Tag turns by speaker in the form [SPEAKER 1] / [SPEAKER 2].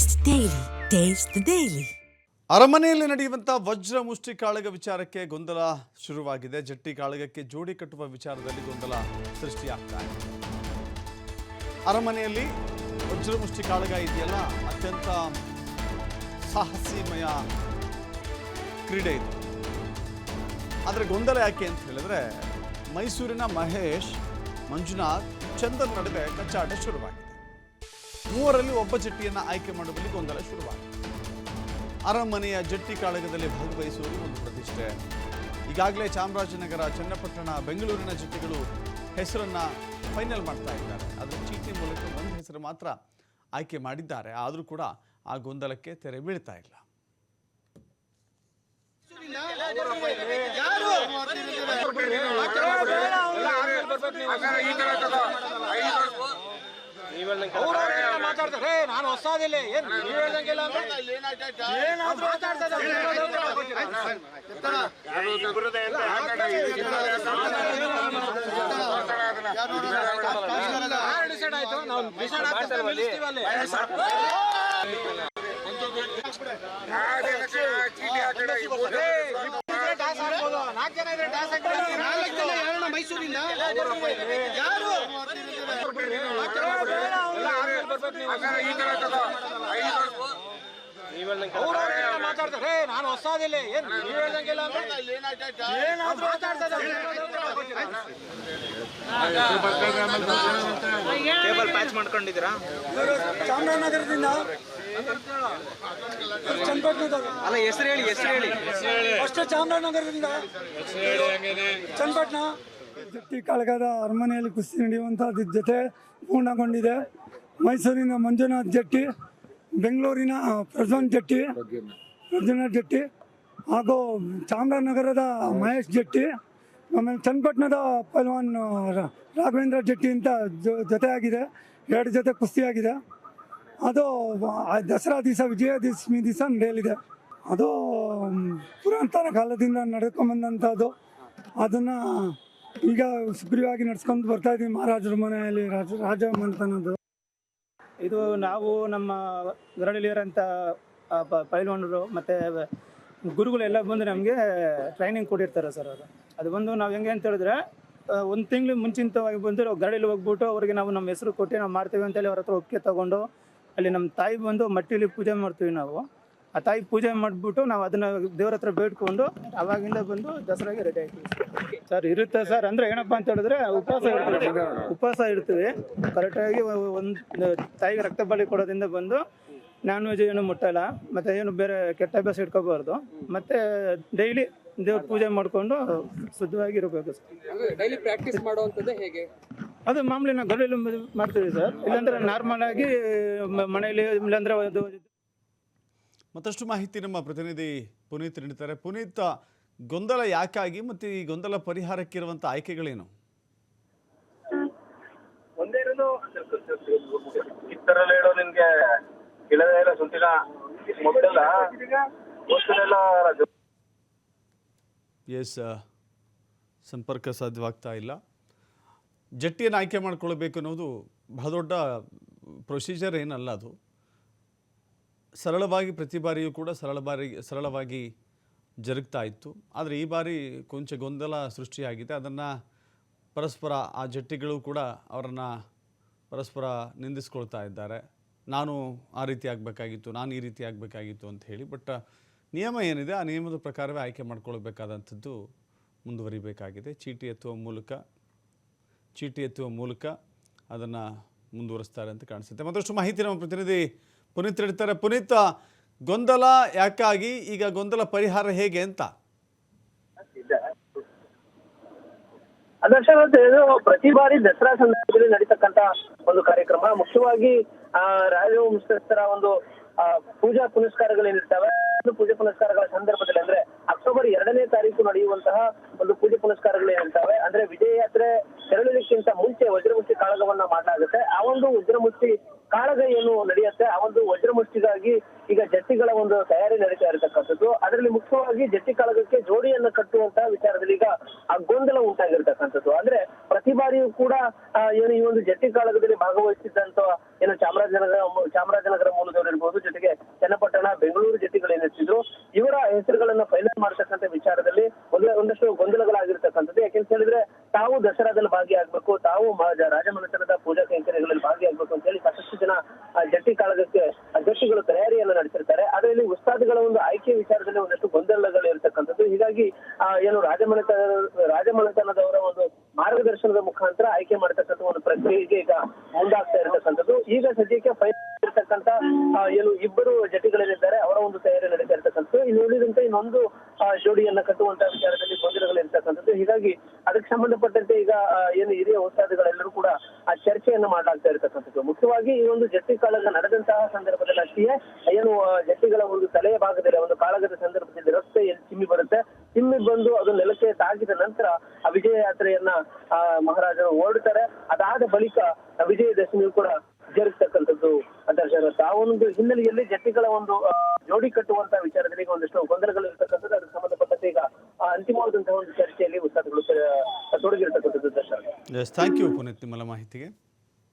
[SPEAKER 1] Taste daily taste daily.
[SPEAKER 2] ಅರಮನೆಯಲ್ಲಿ ನಡೆಯುವಂಥ ವಜ್ರ ಮುಷ್ಟಿ ಕಾಳಗ ವಿಚಾರಕ್ಕೆ ಗೊಂದಲ ಶುರುವಾಗಿದೆ. ಜಟ್ಟಿ ಕಾಳಗಕ್ಕೆ ಜೋಡಿ ಕಟ್ಟುವ ವಿಚಾರದಲ್ಲಿ ಗೊಂದಲ ಸೃಷ್ಟಿಯಾಗ್ತಾ ಇದೆ. ಅರಮನೆಯಲ್ಲಿ ವಜ್ರ ಮುಷ್ಟಿ ಕಾಳಗ ಇದೆಯಲ್ಲ, ಅತ್ಯಂತ ಸಾಹಸಿಮಯ ಕ್ರೀಡೆ ಇದು. ಆದರೆ ಗೊಂದಲ ಯಾಕೆ ಅಂತ ಹೇಳಿದ್ರೆ ಮೈಸೂರಿನ ಮಹೇಶ್, ಮಂಜುನಾಥ್, ಚಂದನ್ ನಡುವೆ ಕಚ್ಚಾಟ ಶುರುವಾಗಿದೆ. ಮೂವರಲ್ಲಿ ಒಬ್ಬ ಜಟ್ಟಿಯನ್ನು ಆಯ್ಕೆ ಮಾಡುವಲ್ಲಿ ಗೊಂದಲ ಶುರುವಾಗಿದೆ. ಅರಮನೆಯ ಜಟ್ಟಿ ಕಾಳಗದಲ್ಲಿ ಭಾಗವಹಿಸುವುದು ಒಂದು ಪ್ರತಿಷ್ಠೆ. ಈಗಾಗಲೇ ಚಾಮರಾಜನಗರ ಚನ್ನಪಟ್ಟಣ ಬೆಂಗಳೂರಿನ ಜಟ್ಟಿಗಳು ಹೆಸರನ್ನ ಫೈನಲ್ ಮಾಡ್ತಾ ಇದ್ದಾರೆ. ಅದರ ಚೀಟಿ ಮೂಲಕ ಒಂದು ಹೆಸರು ಮಾತ್ರ ಆಯ್ಕೆ ಮಾಡಿದ್ದಾರೆ. ಆದರೂ ಕೂಡ ಆ ಗೊಂದಲಕ್ಕೆ ತೆರೆ ಬೀಳ್ತಾ ಇಲ್ಲ.
[SPEAKER 3] ಮಾತಾಡ್ತಾರೆ ನಾನು ಹೊಸದಿಲ್ಲ ಏನ್ ನೀವ್ ಹೇಳ್ದಂಗೆಲ್ಲ ಏನಾದ್ರು ಮಾತಾಡ್ತಾರೆ ಡಿಸೈಡ್ ಆಯ್ತು ನಾವು ಡಿಸೈಡ್ ಆಗ್ತದೆ ನಿಲ್ಲಿಸ್ತೀವಿ ಅಲ್ಲಿ ಟಾಸ್ ಆಡ್ಬೋದು ನಾಲ್ಕು ಜನ ಇದ್ರೆ ಹಾಕಿ ಮೈಸೂರಿಂದ ಯಾರು ಮಾತಾಡ್ತಾರೆ ನಾನು ಹೊಸದಿಲ್ಲ ಏನ್ ನೀವ್ ಹೇಳ್ದಂಗೆಲ್ಲ ಏನಾದ್ರು ಟೇಬಲ್ ಪ್ಯಾಚ್ ಮಾಡ್ಕೊಂಡಿದ್ದೀರಾ
[SPEAKER 4] ಚಾಮರಾಜನಗರದಿಂದ
[SPEAKER 3] ಅಲ್ಲ ಹೆಸರು ಹೇಳಿ ಹೆಸರು ಹೇಳಿ
[SPEAKER 4] ಅಷ್ಟೇ ಚಾಮರಾಜನಗರದಿಂದ ಚನ್ನಪಟ್ಟಣ ಜಟ್ಟಿ ಕಳಗದ ಅರಮನೆಯಲ್ಲಿ ಕುಸ್ತಿ ನಡೆಯುವಂತಹ ಜೊತೆ ಪೂರ್ಣಗೊಂಡಿದೆ ಮೈಸೂರಿನ ಮಂಜುನಾಥ್ ಜಟ್ಟಿ, ಬೆಂಗಳೂರಿನ ಪ್ರಜ್ವಲ್ ಜಟ್ಟಿ ಪ್ರಜ್ವನಾಥ್ ಜಟ್ಟಿ, ಹಾಗೂ ಚಾಮರಾಜನಗರದ ಮಹೇಶ್ ಜಟ್ಟಿ, ಆಮೇಲೆ ಚನ್ನಪಟ್ಟಣದ ಪಲ್ವಾನ್ ರಾಘವೇಂದ್ರ ಜಟ್ಟಿ ಅಂತ ಜೊತೆಯಾಗಿದೆ. ಎರಡು ಜೊತೆ ಕುಸ್ತಿಯಾಗಿದೆ. ಅದು ದಸರಾ ದಿವಸ, ವಿಜಯದಶಮಿ ದಿವಸ ನಡೆಯಲಿದೆ. ಅದು ಪುರಾತನ ಕಾಲದಿಂದ ನಡ್ಕೊಂಬಂದಂಥದ್ದು ಅದನ್ನು ಈಗ ಸುಗ್ರೀವಾಗಿ ನಡ್ಸ್ಕೊಂಡು ಬರ್ತಾ ಇದ್ದೀವಿ ಮಹಾರಾಜರ ಮನೆಯಲ್ಲಿ, ರಾಜ ರಾಜ ಮನೆತನದ್ದು.
[SPEAKER 5] ಇದು ನಾವು ನಮ್ಮ ಗರಡಲಿಯರಂಥ ಪೈಲ್ವಾನರು ಮತ್ತು ಗುರುಗಳೆಲ್ಲ ಬಂದು ನಮಗೆ ಟ್ರೈನಿಂಗ್ ಕೊಟ್ಟಿರ್ತಾರೆ ಸರ್ ಅದು ಅದು ಬಂದು ನಾವು ಹೆಂಗೆ ಅಂತ ಹೇಳಿದ್ರೆ ಒಂದು ತಿಂಗಳು ಮುಂಚಿತವಾಗಿ ಬಂದು ಗರಡಿಲಿ ಹೋಗ್ಬಿಟ್ಟು ಅವ್ರಿಗೆ ನಾವು ನಮ್ಮ ಹೆಸರು ಕೊಟ್ಟು ನಾವು ಮಾಡ್ತೇವೆ ಅಂತೇಳಿ ಅವ್ರ ಹತ್ರ ಒಪ್ಪಿಗೆ ತಗೊಂಡು, ಅಲ್ಲಿ ನಮ್ಮ ತಾಯಿ ಬಂದು ಮಟ್ಟಿಲಿ ಪೂಜೆ ಮಾಡ್ತೀವಿ ನಾವು. ಆ ತಾಯಿ ಪೂಜೆ ಮಾಡಿಬಿಟ್ಟು ನಾವು ಅದನ್ನ ದೇವ್ರ ಹತ್ರ ಬೇಡ್ಕೊಂಡು ಅವಾಗಿಂದ ಬಂದು ದಸರಾಗೆ ರೆಡಿ ಆಯ್ತೀವಿ. ಸರ್ ಇರುತ್ತೆ ಸರ್ ಅಂದ್ರೆ ಏನಪ್ಪಾ ಅಂತ ಹೇಳಿದ್ರೆ ಉಪವಾಸ ಇರ್ತೀವಿ ಉಪವಾಸ ಇರ್ತೀವಿ ಕರೆಕ್ಟಾಗಿ ಒಂದು ತಾಯಿಗೆ ರಕ್ತ ಬಳಿ ಕೊಡೋದ್ರಿಂದ ಬಂದು ನಾನ್ ವೆಜ್ ಏನು ಮುಟ್ಟಲ್ಲ. ಮತ್ತೆ ಏನು ಬೇರೆ ಕೆಟ್ಟ ಅಭ್ಯಾಸ ಇಟ್ಕೋಬಾರ್ದು. ಮತ್ತೆ ಡೈಲಿ ದೇವ್ರ ಪೂಜೆ ಮಾಡಿಕೊಂಡು ಶುದ್ಧವಾಗಿ ಇರಬೇಕು ಸರ್
[SPEAKER 6] ಡೈಲಿ ಪ್ರಾಕ್ಟೀಸ್ ಮಾಡುವಂಥದ್ದು ಹೇಗೆ?
[SPEAKER 5] ಅದು ಮಾಮೂಲಿ ನಾವು ಗಡಿಯಲ್ಲಿ ಮಾಡ್ತೀವಿ ಸರ್ ಇಲ್ಲಾಂದ್ರೆ ನಾರ್ಮಲ್ ಆಗಿ ಮನೆಯಲ್ಲಿ ಇಲ್ಲಾಂದ್ರೆ ಅದು
[SPEAKER 2] ಮತ್ತಷ್ಟು ಮಾಹಿತಿ ನಮ್ಮ ಪ್ರತಿನಿಧಿ ಪುನೀತ್ ನೀಡ್ತಾರೆ ಪುನೀತ್ ಗೊಂದಲ ಯಾಕಾಗಿ ಮತ್ತೆ ಈ ಗೊಂದಲ ಪರಿಹಾರಕ್ಕಿರುವಂಥ ಆಯ್ಕೆಗಳೇನು?
[SPEAKER 7] ಒಂದೇನು ಇತ್ತರಲ್ಲಿ ಹೇಳೋ ನಿನ್ಗೆ ಇಳದ ಇಲ್ಲ ಸುತ್ತಿನ ಮುಟ್ಟಲ್ಲ ಗೊತ್ತಿರಲ್ಲ
[SPEAKER 2] ಎಸ್ ಸಂಪರ್ಕ ಸಾಧ್ಯವಾಗ್ತಾ ಇಲ್ಲ. ಜಟ್ಟಿಯನ್ನು ಆಯ್ಕೆ ಮಾಡ್ಕೊಳ್ಬೇಕು ಅನ್ನೋದು ಬಹಳ ದೊಡ್ಡ ಪ್ರೊಸೀಜರ್ ಏನಲ್ಲ ಅದು. ಸರಳವಾಗಿ ಪ್ರತಿ ಬಾರಿಯೂ ಕೂಡ ಸರಳ ಬಾರಿ ಸರಳವಾಗಿ ಜರುಗ್ತಾ ಇತ್ತು. ಆದರೆ ಈ ಬಾರಿ ಕೊಂಚ ಗೊಂದಲ ಸೃಷ್ಟಿಯಾಗಿದೆ. ಅದನ್ನು ಪರಸ್ಪರ, ಆ ಜಟ್ಟಿಗಳು ಕೂಡ ಅವರನ್ನು ಪರಸ್ಪರ ನಿಂದಿಸ್ಕೊಳ್ತಾ ಇದ್ದಾರೆ. ನಾನು ಆ ರೀತಿ ಆಗಬೇಕಾಗಿತ್ತು, ನಾನು ಈ ರೀತಿ ಆಗಬೇಕಾಗಿತ್ತು ಅಂತ ಹೇಳಿ, ಬಟ್ ನಿಯಮ ಏನಿದೆ, ಆ ನಿಯಮದ ಪ್ರಕಾರವೇ ಆಯ್ಕೆ ಮಾಡ್ಕೊಳ್ಬೇಕಾದಂಥದ್ದು ಮುಂದುವರಿಬೇಕಾಗಿದೆ. ಚೀಟಿ ಎತ್ತುವ ಮೂಲಕ, ಚೀಟಿ ಎತ್ತುವ ಮೂಲಕ ಅದನ್ನು ಮುಂದುವರಿಸ್ತಾರೆ ಅಂತ ಕಾಣಿಸುತ್ತೆ. ಮತ್ತಷ್ಟು ಮಾಹಿತಿ ನಮ್ಮ ಪ್ರತಿನಿಧಿ ಪುನೀತ್ ಹೇಳ್ತಾರೆ ಪುನೀತ್, ಗೊಂದಲ ಯಾಕಾಗಿ? ಈಗ ಗೊಂದಲ ಪರಿಹಾರ ಹೇಗೆ ಅಂತ?
[SPEAKER 7] ಅದರ್ಶನ ಇದು ಪ್ರತಿ ಬಾರಿ ದಸರಾ ಸಂದರ್ಭದಲ್ಲಿ ನಡೀತಕ್ಕಂತ ಒಂದು ಕಾರ್ಯಕ್ರಮ. ಮುಖ್ಯವಾಗಿ, ಆ ರಾಜವಂಶಸ್ಥರ ಒಂದು ಪೂಜಾ ಪುನಸ್ಕಾರಗಳೇನಿರ್ತವೆ ಪೂಜಾ ಪುನಸ್ಕಾರಗಳ ಸಂದರ್ಭದಲ್ಲಿ ಅಂದ್ರೆ ಅಕ್ಟೋಬರ್ ಎರಡನೇ ತಾರೀಕು ನಡೆಯುವಂತಹ ಒಂದು ಪೂಜೆ ಪುನಸ್ಕಾರಗಳೇನಿರ್ತವೆ ಅಂದ್ರೆ ವಿಜಯ ಯಾತ್ರೆ ತೆರಳಲಿಕ್ಕಿಂತ ಮುಂಚೆ ವಜ್ರಮುಷ್ಟಿ ಕಾಳಗವನ್ನ ಮಾಡಲಾಗುತ್ತೆ. ಆ ಒಂದು ವಜ್ರಮುಷ್ಟಿ ಅದಕ್ಕೆ ಜೋಡಿಯನ್ನ ಕಟ್ಟುವಂತ ವಿಚಾರದಲ್ಲಿ ಈಗ ಆ ಗೊಂದಲ ಉಂಟಾಗಿರ್ತಕ್ಕಂಥದ್ದು. ಅಂದ್ರೆ ಪ್ರತಿ ಬಾರಿಯೂ ಕೂಡ ಏನು ಈ ಒಂದು ಜಟ್ಟಿ ಕಾಳಗದಲ್ಲಿ ಭಾಗವಹಿಸಿದ್ದಂತ ಏನು ಚಾಮರಾಜನಗರ ಚಾಮರಾಜನಗರ ಮೂಲದವರು ಇರ್ಬೋದು, ಜೊತೆಗೆ ಚನ್ನಪಟ್ಟಣ, ಬೆಂಗಳೂರು ಜಟ್ಟಿಗಳೇನಿರ್ತಿದ್ರು ಇವರ ಹೆಸರುಗಳನ್ನ ಫೈನಲ್ ಮಾಡತಕ್ಕಂಥ ವಿಚಾರದಲ್ಲಿ ಒಂದೇ, ಒಂದಷ್ಟು ಗೊಂದಲಗಳಾಗಿರ್ತಕ್ಕಂಥದ್ದು. ಯಾಕೆಂತ ಹೇಳಿದ್ರೆ ತಾವು ದಸರಾದಲ್ಲಿ ಭಾಗಿಯಾಗಬೇಕು, ತಾವು ರಾಜಮನೆತನದ ಪೂಜಾ ಕೈಂಕರ್ಯಗಳಲ್ಲಿ ಭಾಗಿಯಾಗಬೇಕು ಅಂತ ಹೇಳಿ ಸಾಕಷ್ಟು ಜನ ಜಟ್ಟಿ ಕಾಳಗಕ್ಕೆ ಜಟ್ಟಿಗಳು ತಯಾರಿಯನ್ನು ನಡೆಸಿದ್ದಾರೆ ಇರತಕ್ಕಂಥದ್ದು ಹೀಗಾಗಿ ಏನು ರಾಜಮನೆತನ ರಾಜಮನೆತನದವರ ಒಂದು ಮಾರ್ಗದರ್ಶನದ ಮುಖಾಂತರ ಆಯ್ಕೆ ಮಾಡತಕ್ಕಂಥ ಒಂದು ಪ್ರಕ್ರಿಯೆಗೆ ಈಗ ಮುಂದಾಗ್ತಾ ಇರತಕ್ಕಂಥದ್ದು. ಈಗ ಸದ್ಯಕ್ಕೆ ಫೈನಲ್ ಇರತಕ್ಕಂತ ಏನು ಇಬ್ಬರು ಜಟಿಗಳೇನಿದ್ದಾರೆ ಅವರ ಒಂದು ತಯಾರಿ ನಡೀತಾ ಇರತಕ್ಕಂಥದ್ದು. ಇನ್ನು ಉಳಿದಂತೆ ಇನ್ನೊಂದು ಜೋಡಿಯನ್ನ ಕಟ್ಟುವಂತ ವಿಚಾರದಲ್ಲಿ ಗೊಂದಲಗಳು ಇರ್ತಕ್ಕಂಥದ್ದು. ಹೀಗಾಗಿ, ಅದಕ್ಕೆ ಸಂಬಂಧಪಟ್ಟಂತೆ ಈಗ ಏನು ಹಿರಿಯ ಉಸ್ತಾದಿಗಳೆಲ್ಲರೂ ಕೂಡ ಆ ಚರ್ಚೆಯನ್ನ ಮಾಡಲಾಗ್ತಾ ಇರತಕ್ಕಂಥದ್ದು. ಮುಖ್ಯವಾಗಿ ಈ ಒಂದು ಜಟ್ಟಿ ಕಾಳಗ ನಡೆದಂತಹ ಸಂದರ್ಭದಲ್ಲಿ ಅಷ್ಟೇ, ಏನು ಜಟ್ಟಿಗಳ ಒಂದು ತಲೆಯ ಭಾಗದಲ್ಲಿ, ಒಂದು ಕಾಳಗದ ಸಂದರ್ಭದಲ್ಲಿ ಆ, ಮಹಾರಾಜರು ಹೊರಡ್ತಾರೆ ಅದಾದ ಬಳಿಕ ವಿಜಯದಶಮಿ ಕೂಡ ಜರುಗ್ತಕ್ಕಂಥದ್ದು ದರ್ಶನ ಆ ಒಂದು ಹಿನ್ನೆಲೆಯಲ್ಲಿ ಜಟ್ಟಿಗಳ ಒಂದು ಜೋಡಿ ಕಟ್ಟುವಂತ ವಿಚಾರದಲ್ಲಿ ಒಂದಷ್ಟು ಗೊಂದಲಗಳು ಇರ್ತಕ್ಕಂಥದ್ದು ಅದಕ್ಕೆ ಸಂಬಂಧಪಟ್ಟಂತೆ ಈಗ ಅಂತಿಮವಾದಂತಹ ಒಂದು ಚರ್ಚೆಯಲ್ಲಿ ಉತ್ಸಾಹಗಳು ತೊಡಗಿರ್ತಕ್ಕಂಥದ್ದು ದರ್ಶನ
[SPEAKER 2] ಥ್ಯಾಂಕ್ ಯು ಪುನೀತ್ ಮಾಹಿತಿಗೆ.